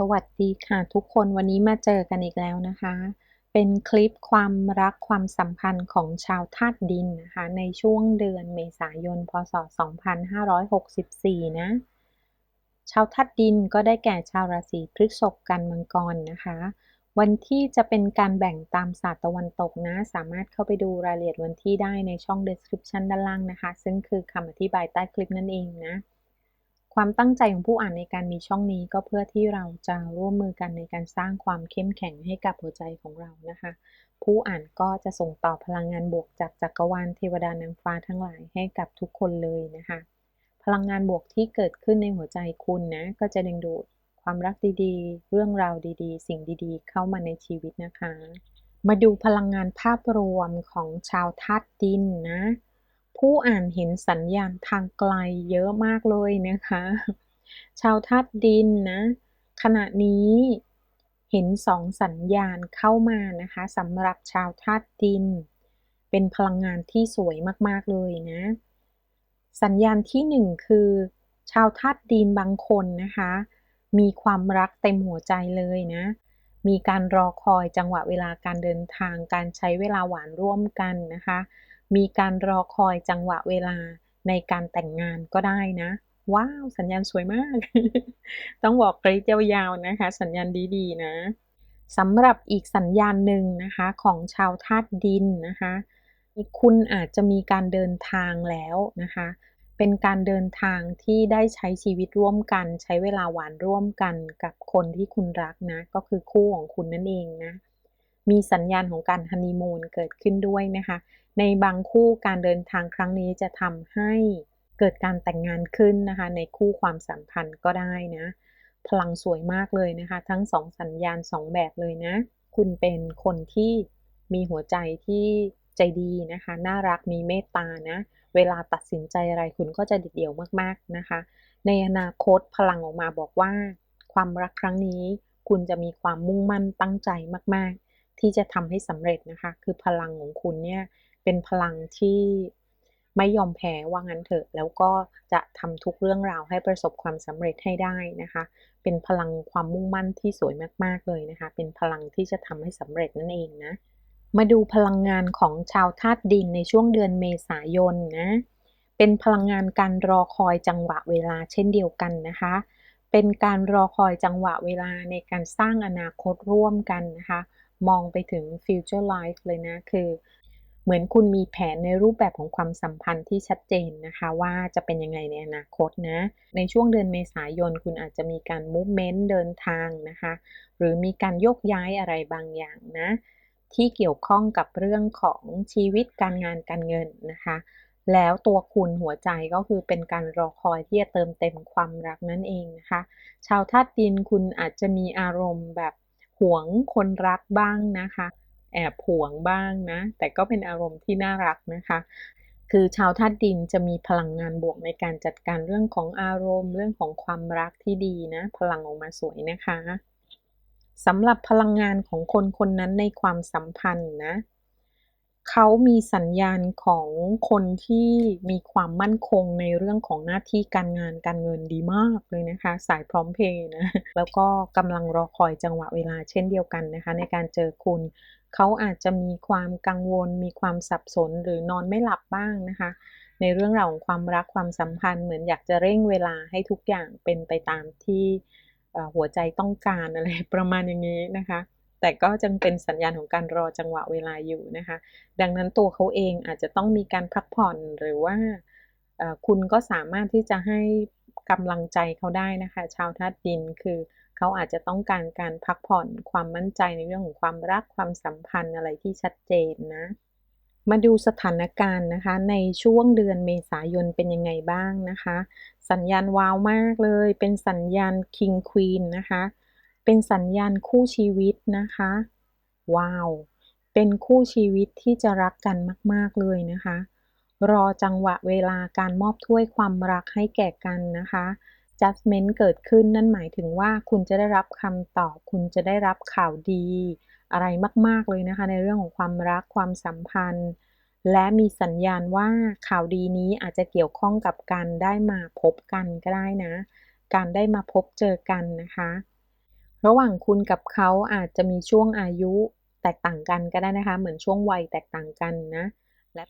สวัสดีค่ะทุกคนวันนี้มาเจอกันอีกแล้วนะคะ เป็นคลิปความรักความสัมพันธ์ของชาวธาตุดินนะคะ ในช่วงเดือนเมษายน พศ 2564 นะ ชาวธาตุดินก็ได้แก่ชาวราศีพฤษภกันมังกรนะคะ วันที่จะเป็นการแบ่งตามศาสตร์ตะวันตกนะ สามารถเข้าไปดูรายละเอียดวันที่ได้ในช่อง description ด้านล่างนะคะ ซึ่งคือคำอธิบายใต้คลิปนั่นเองนะ ความตั้งใจของผู้อ่านในการมีช่องนี้ก็เพื่อที่เราจะร่วมมือกันในการสร้างความเข้มแข็งให้กับหัวใจของเรานะคะ ผู้อ่านก็จะส่งต่อพลังงานบวกจากจักรวาลเทวดานางฟ้าทั้งหลายให้กับทุกคนเลยนะคะ พลังงานบวกที่เกิดขึ้นในหัวใจคุณนะก็จะดึงดูดความรักดีๆ เรื่องราวดีๆ สิ่งดีๆ เข้ามาในชีวิตนะคะ มาดูพลังงานภาพรวมของชาวธาตุดินนะ ผู้อ่านเห็นสัญญาณทางไกลเยอะมากเลยนะคะ ชาวธาตุดินนะ ขณะนี้เห็นสองสัญญาณเข้ามานะคะสำหรับชาวธาตุดิน เป็นพลังงานที่สวยมาก ๆ เลยนะ สัญญาณที่หนึ่งคือ ชาวธาตุดินบางคนนะคะ มีความรักเต็มหัวใจเลยนะ มีการรอคอยจังหวะเวลาการเดินทางการใช้เวลาหวานร่วมกันนะคะ มีการรอคอยจังหวะเวลาในการแต่งงานก็ได้นะ ว้าว สัญญาณสวยมาก ต้องบอกกรีดยาวๆนะคะ สัญญาณดีๆนะสำหรับอีกสัญญาณหนึ่งนะคะของชาวธาตุดินนะคะคุณอาจจะมีการเดินทางแล้วนะคะ เป็นการเดินทางที่ได้ใช้ชีวิตร่วมกัน ใช้เวลาหวานร่วมกันกับคนที่คุณรักนะ ก็คือคู่ของคุณนั่นเองนะ มีสัญญาณของการฮันนีมูนเกิดขึ้นด้วยนะคะ ในบางคู่การเดินทางครั้งนี้จะทำให้เกิดการแต่งงานขึ้นนะคะ ในคู่ความสัมพันธ์ก็ได้นะ พลังสวยมากเลยนะคะ ทั้งสองสัญญาณสองแบบเลยนะ คุณเป็นคนที่มีหัวใจที่ใจดีนะคะ น่ารักมีเมตตานะ เวลาตัดสินใจอะไรคุณก็จะเด็ดเดี่ยวมากๆนะคะ ในอนาคตพลังออกมาบอกว่า ความรักครั้งนี้ คุณจะมีความมุ่งมั่นตั้งใจมากๆ ที่จะทำให้สำเร็จนะคะ คือพลังของคุณเนี่ย เป็นพลังที่ไม่ยอมแพ้ว่างั้นเถอะ แล้วก็จะทำทุกเรื่องราวให้ประสบความสำเร็จให้ได้นะคะ เป็นพลังความมุ่งมั่นที่สวยมากๆเลยนะคะ เป็นพลังที่จะทำให้สำเร็จนั่นเองนะ มาดูพลังงานของชาวธาตุดินในช่วงเดือนเมษายนนะ เป็นพลังงานการรอคอยจังหวะเวลาเช่นเดียวกันนะคะ เป็นการรอคอยจังหวะเวลาในการสร้างอนาคตร่วมกันนะคะ มองไปถึง future life เลยนะ คือ เหมือนคุณมีแผนในรูปแบบของความสัมพันธ์ที่ชัดเจนนะคะ ว่าจะเป็นยังไงในอนาคตนะ ในช่วงเดือนเมษายนคุณอาจจะมีการมูฟเมนต์เดินทางนะคะ หรือมีการโยกย้ายอะไรบางอย่างนะ ที่เกี่ยวข้องกับเรื่องของชีวิตการงานการเงินนะคะ แล้วตัวคุณหัวใจก็คือเป็นการรอคอยที่จะเติมเต็มความรักนั่นเองนะคะ ชาวธาตุดินคุณอาจจะมีอารมณ์แบบหวงคนรักบ้างนะคะ แอบหวงบ้างนะ แต่ก็เป็นอารมณ์ที่น่ารักนะคะ คือชาวธาตุดินจะมีพลังงานบวกในการจัดการเรื่องของอารมณ์ เรื่องของความรักที่ดีนะ พลังออกมาสวยนะคะสำหรับพลังงานของคนคนนั้นในความสัมพันธ์นะ เขามีสัญญาณของคนที่มีความมั่นคงในเรื่องของหน้าที่การงานการเงินดีมากเลยนะคะ สายพร้อมเพย์นะ แล้วก็กำลังรอคอยจังหวะเวลาเช่นเดียวกันนะคะ ในการเจอคุณเขาอาจจะมีความกังวล มีความสับสนหรือนอนไม่หลับบ้างนะคะ ในเรื่องราวของความรักความสัมพันธ์เหมือนอยากจะเร่งเวลาให้ทุกอย่างเป็นไปตามที่หัวใจต้องการอะไรประมาณอย่างนี้นะคะ แต่ก็จึงเป็นสัญญาณของการรอจังหวะเวลาอยู่นะคะ ดังนั้นตัวเขาเองอาจจะต้องมีการพักผ่อนหรือว่าคุณก็สามารถที่จะให้กำลังใจเขาได้นะคะ ชาวธาตุดินคือเขาอาจจะต้องการการพักผ่อนความมั่นใจในเรื่องของความรักความสัมพันธ์อะไรที่ชัดเจนนะ มาดูสถานการณ์นะคะ ในช่วงเดือนเมษายนเป็นยังไงบ้างนะคะ สัญญาณว้าวมากเลย เป็นสัญญาณ King Queen นะคะ เป็นสัญญาณคู่ชีวิตนะคะ ว้าว เป็นคู่ชีวิตที่จะรักกันมาก ๆ เลยนะคะ รอจังหวะเวลาการมอบถ้วยความรักให้แก่กันนะคะ judgment เกิดขึ้นนั่นหมายถึงว่าคุณจะได้รับคำตอบ คุณจะได้รับข่าวดี อะไรมาก ๆ เลยนะคะ ในเรื่องของความรักความสัมพันธ์ และมีสัญญาณว่าข่าวดีนี้อาจจะเกี่ยวข้องกับการได้มาพบกันก็ได้นะ การได้มาพบเจอกันนะคะ ระหว่างคุณกับเขาอาจจะมีช่วงอายุแตกต่างกันก็ได้นะคะ เหมือนช่วงวัยแตกต่างกันนะ และ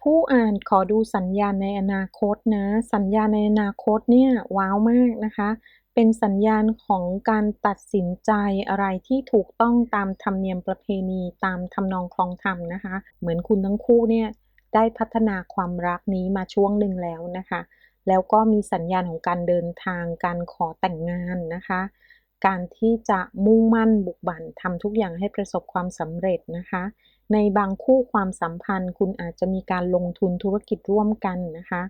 ผู้อ่านขอดูสัญญาณในอนาคตนะ สัญญาณในอนาคตเนี่ยว้าวมากนะคะ เป็นสัญญาณของการตัดสินใจอะไรที่ถูกต้องตามธรรมเนียมประเพณีตามทำนองคลองธรรมนะคะ เหมือนคุณทั้งคู่เนี่ยได้พัฒนาความรักนี้มาช่วงหนึ่งแล้วนะคะ แล้วก็มีสัญญาณของการเดินทางการขอแต่งงานนะคะ การที่จะมุ่งมั่นบุกบั่นทำทุกอย่างให้ประสบความสำเร็จนะคะ ในบางคู่ความสัมพันธ์ คุณอาจจะมีการลงทุนธุรกิจร่วมกันนะคะ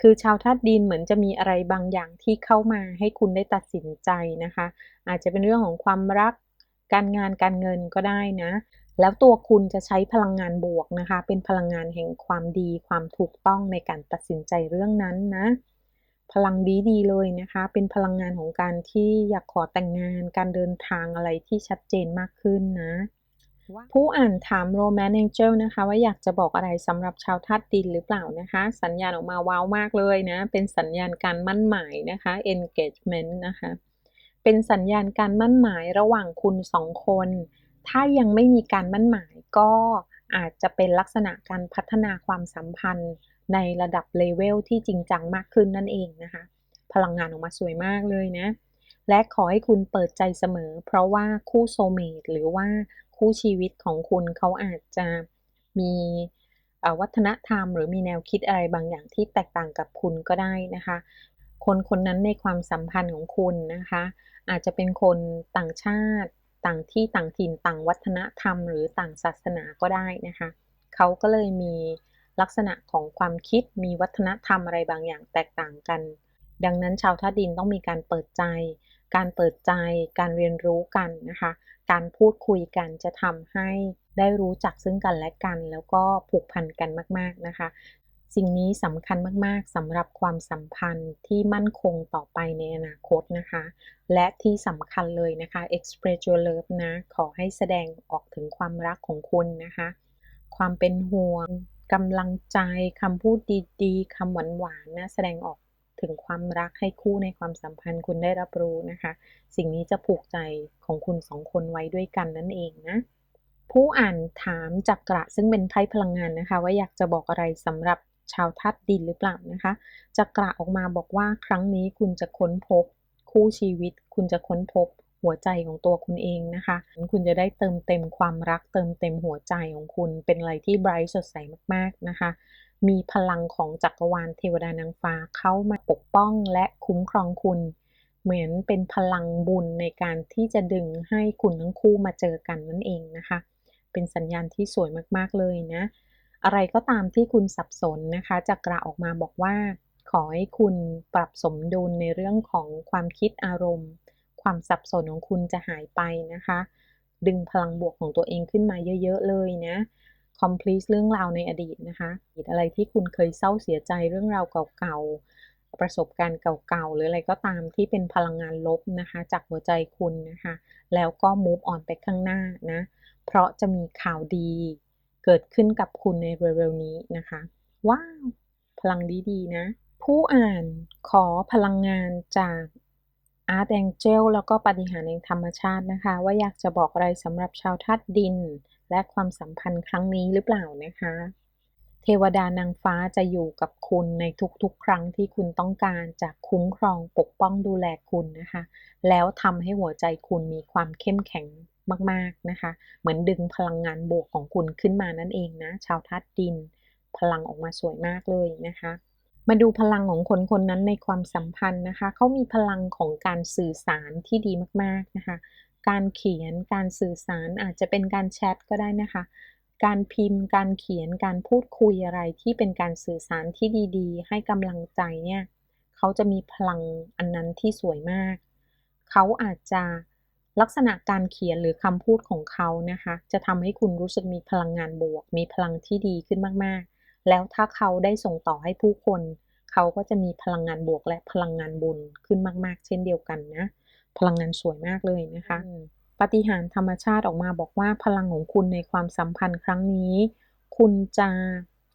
คือชาวธาตุดินเหมือนจะมีอะไรบางอย่างที่เข้ามาให้คุณได้ตัดสินใจนะคะ อาจจะเป็นเรื่องของความรัก การงานการเงินก็ได้นะ แล้วตัวคุณจะใช้พลังงานบวกนะคะ เป็นพลังงานแห่งความดีความถูกต้องในการตัดสินใจเรื่องนั้นนะ พลังดีดีเลยนะคะ เป็นพลังงานของการที่อยากขอแต่งงาน การเดินทางอะไรที่ชัดเจนมากขึ้นนะ ผู้อ่านถามโรแมน Angel นะคะ ว่าอยากจะบอกอะไรสำหรับชาวธาตุดินหรือเปล่านะคะ สัญญาณออกมาว้าวมากเลยนะ เป็นสัญญาณการมั่นหมายนะคะ engagement นะคะ เป็นสัญญาณการมั่นหมายระหว่างคุณสองคน ถ้ายังไม่มีการมั่นหมายก็อาจจะเป็นลักษณะการพัฒนาความสัมพันธ์ ในระดับเลเวลที่จริงจังมากขึ้นนั่นเองนะคะ พลังงานออกมาสวยมากเลยนะ และขอให้คุณเปิดใจเสมอ เพราะว่าคู่โซเมตหรือว่าคู่ชีวิตของคุณเขาอาจจะมีวัฒนธรรม หรือมีแนวคิดอะไรบางอย่างที่แตกต่างกับคุณก็ได้นะคะ คนคนนั้นในความสัมพันธ์ของคุณนะคะ อาจจะเป็นคนต่างชาติต่างที่ต่างถิ่นต่างวัฒนธรรม หรือต่างศาสนาก็ได้นะคะ เขาก็เลยมี ลักษณะของความคิดมีวัฒนธรรมอะไรบางอย่างแตกต่างกัน ดังนั้นชาวธาดินต้องมีการเปิดใจ การเปิดใจ การเรียนรู้กันนะคะ การพูดคุยกันจะทำให้ได้รู้จักซึ่งกันและกัน แล้วก็ผูกพันกันมาก ๆนะคะ สิ่งนี้สำคัญมากๆสำหรับความสัมพันธ์ที่มั่นคงต่อไปในอนาคตนะคะ และที่สำคัญเลยนะคะ express your love นะ ขอให้แสดงออกถึงความรักของคุณนะคะ ความเป็นห่วง กำลังใจคำพูดดีๆคำหวานๆนะแสดงออกถึงความรักให้คู่ในความสัมพันธ์คุณได้รับรู้นะคะ สิ่งนี้จะผูกใจของคุณสองคนไว้ด้วยกันนั่นเองนะ ผู้อ่านถามจักระซึ่งเป็นไพ่พลังงานนะคะ ว่าอยากจะบอกอะไรสำหรับชาวธาตุดินหรือเปล่านะคะจักระออกมาบอกว่าครั้งนี้คุณจะค้นพบ คู่ชีวิต คุณจะค้นพบ หัวใจของตัวคุณเองนะคะ คุณจะได้เติมเต็มความรักเติมเต็มหัวใจของคุณเป็นอะไรที่ไบรท์สดใสมากๆนะคะ มีพลังของจักรวาลเทวดานางฟ้าเข้ามาปกป้องและคุ้มครองคุณ เหมือนเป็นพลังบุญในการที่จะดึงให้คุณทั้งคู่มาเจอกันนั่นเองนะคะ เป็นสัญญาณที่สวยมากๆเลยนะ อะไรก็ตามที่คุณสับสนนะคะจักระออกมาบอกว่า ขอให้คุณปรับสมดุลในเรื่องของความคิดอารมณ์ ความสับสนของคุณจะหายไปนะคะ ดึงพลังบวกของตัวเองขึ้นมาเยอะ ๆ เลยนะ complete เรื่องราวในอดีตนะคะอะไรที่คุณเคยเศร้าเสียใจเรื่องราวเก่าๆ ประสบการณ์เก่าๆ หรืออะไรก็ตามที่เป็นพลังงานลบนะคะ จากหัวใจคุณนะคะ แล้วก็ move on ไปข้างหน้านะ เพราะจะมีข่าวดีเกิดขึ้นกับคุณในเร็วๆนี้นะคะ ว้าว พลังดีๆนะ ผู้อ่านขอพลังงานจาก อาร์ตแองเจลแล้วก็ปฏิหารในธรรมชาตินะคะ ว่าอยากจะบอกอะไรสำหรับชาวธาตุดิน และความสัมพันธ์ครั้งนี้หรือเปล่านะคะ เทวดานางฟ้าจะอยู่กับคุณในทุกๆ ครั้งที่คุณต้องการจะคุ้มครองปกป้องดูแลคุณนะคะ แล้วทำให้หัวใจคุณมีความเข้มแข็งมากๆนะคะ เหมือนดึงพลังงานบวกของคุณขึ้นมานั่นเองนะ ชาวธาตุดิน พลังออกมาสวยมากเลยนะคะ มาดูพลังของคนคนนั้นในความสัมพันธ์นะคะ เขามีพลังของการสื่อสารที่ดีมากๆนะคะ การเขียน การสื่อสารอาจจะเป็นการแชทก็ได้นะคะ การพิมพ์ การเขียน การพูดคุยอะไรที่เป็นการสื่อสารที่ดีๆ ให้กำลังใจเนี่ย เขาจะมีพลังอันนั้นที่สวยมาก เขาอาจจะลักษณะการเขียนหรือคำพูดของเขานะคะ จะทำให้คุณรู้สึกมีพลังงานบวก มีพลังที่ดีขึ้นมากๆ แล้วถ้าเขาได้ส่งต่อให้ผู้คน เขาก็จะมีพลังงานบวกและพลังงานบุญขึ้นมาก ๆ เช่นเดียวกันนะ พลังงานสวยมากเลยนะคะปฏิหารธรรมชาติออกมาบอกว่าพลังของคุณในความสัมพันธ์ครั้งนี้ คุณจะ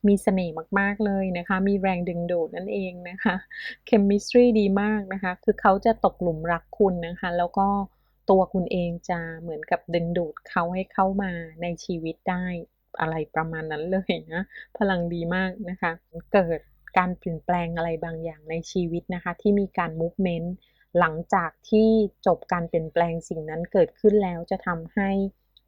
มีเสน่ห์มาก ๆ เลยนะคะ มีแรงดึงดูดนั่นเองนะคะเคมิสตรีดีมากนะคะ คือเขาจะตกหลุมรักคุณนะคะ แล้วก็ตัวคุณเองจะเหมือนกับดึงดูดเขาให้เข้ามาในชีวิตได้ อะไรประมาณนั้นเลยนะ พลังดีมากนะคะ เกิดการเปลี่ยนแปลงอะไรบางอย่างในชีวิตนะคะ ที่มีการ movement หลังจากที่จบการเปลี่ยนแปลงสิ่งนั้นเกิดขึ้นแล้วจะทำให้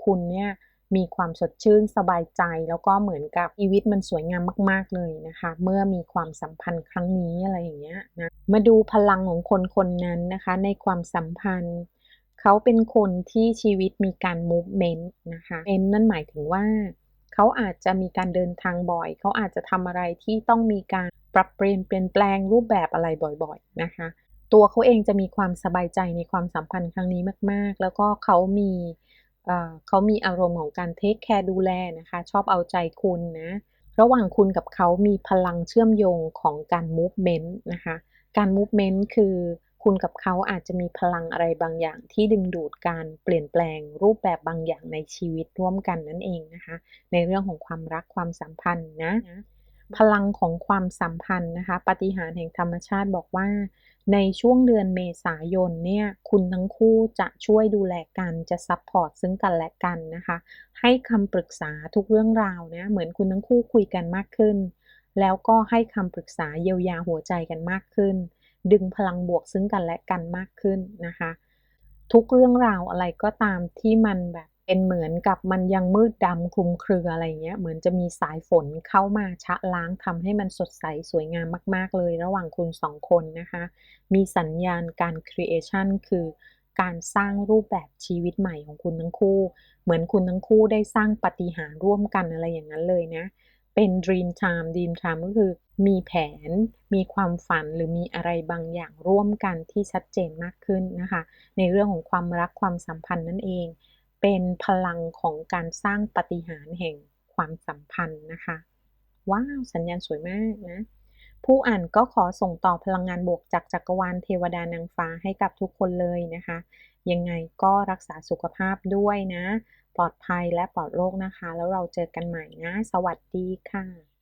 คุณเนี่ยมีความสดชื่นสบายใจ แล้วก็เหมือนกับชีวิตมันสวยงามมาก ๆ เลยนะคะ เมื่อมีความสัมพันธ์ครั้งนี้อะไรอย่างเงี้ยนะมาดูพลังของคนคนนั้นนะคะ ในความสัมพันธ์ เขาเป็นคนที่ชีวิตมีการ movement นะคะเ n นั่นหมายถึงว่า เขาอาจจะมีการเดินทางบ่อย เขาอาจจะทำอะไรที่ต้องมีการปรับเปลี่ยนเปลี่ยนแปลงรูปแบบอะไรบ่อยๆนะคะ ตัวเขาเองจะมีความสบายใจในความสัมพันธ์ครั้งนี้มากๆ แล้วก็เขามีเขามีอารมณ์ของการเทคแคร์ดูแลนะคะ ชอบเอาใจคุณนะ ระหว่างคุณกับเขามีพลังเชื่อมโยงของการ movement นะคะ การ movement คือ คุณกับเขาอาจจะมีพลังอะไรบางอย่างที่ดึงดูดการเปลี่ยนแปลงรูปแบบบางอย่างในชีวิตร่วมกันนั่นเองนะคะ ในเรื่องของความรักความสัมพันธ์นะ พลังของความสัมพันธ์นะคะ ปฏิหารแห่งธรรมชาติบอกว่า ในช่วงเดือนเมษายนเนี่ยคุณทั้งคู่จะช่วยดูแลกันจะซัพพอร์ตซึ่งกันและกันนะคะ ให้คำปรึกษาทุกเรื่องราวนะเหมือนคุณทั้งคู่คุยกันมากขึ้น แล้วก็ให้คำปรึกษาเยียวยาหัวใจกันมากขึ้น ดึงพลังบวกซึ่งกันและกันมากขึ้นนะคะ ทุกเรื่องราวอะไรก็ตามที่มันแบบเป็นเหมือนกับมันยังมืดดำคลุมเครืออะไรเงี้ยเหมือนจะมีสายฝนเข้ามาชะล้างทำให้มันสดใสสวยงามมาก ๆ เลยระหว่างคุณสองคนนะคะ มีสัญญาณการ creation คือการสร้างรูปแบบชีวิตใหม่ของคุณทั้งคู่ เหมือนคุณทั้งคู่ได้สร้างปฏิหารร่วมกันอะไรอย่างนั้นเลยนะ เป็น dream time dream time ก็คือมีแผน มีความฝันหรือมีอะไรบางอย่างร่วมกันที่ชัดเจนมากขึ้นนะคะ ในเรื่องของความรักความสัมพันธ์นั่นเอง เป็นพลังของการสร้างปฏิหารแห่งความสัมพันธ์นะคะ ว้าว สัญญาณสวยมากนะ ผู้อ่านก็ขอส่งต่อพลังงานบวกจากจักรวาลเทวดานางฟ้าให้กับทุกคนเลยนะคะ ยังไงก็รักษาสุขภาพด้วยนะ ปลอดภัยและปลอดโรคนะคะ แล้วเราเจอกันใหม่นะ สวัสดีค่ะ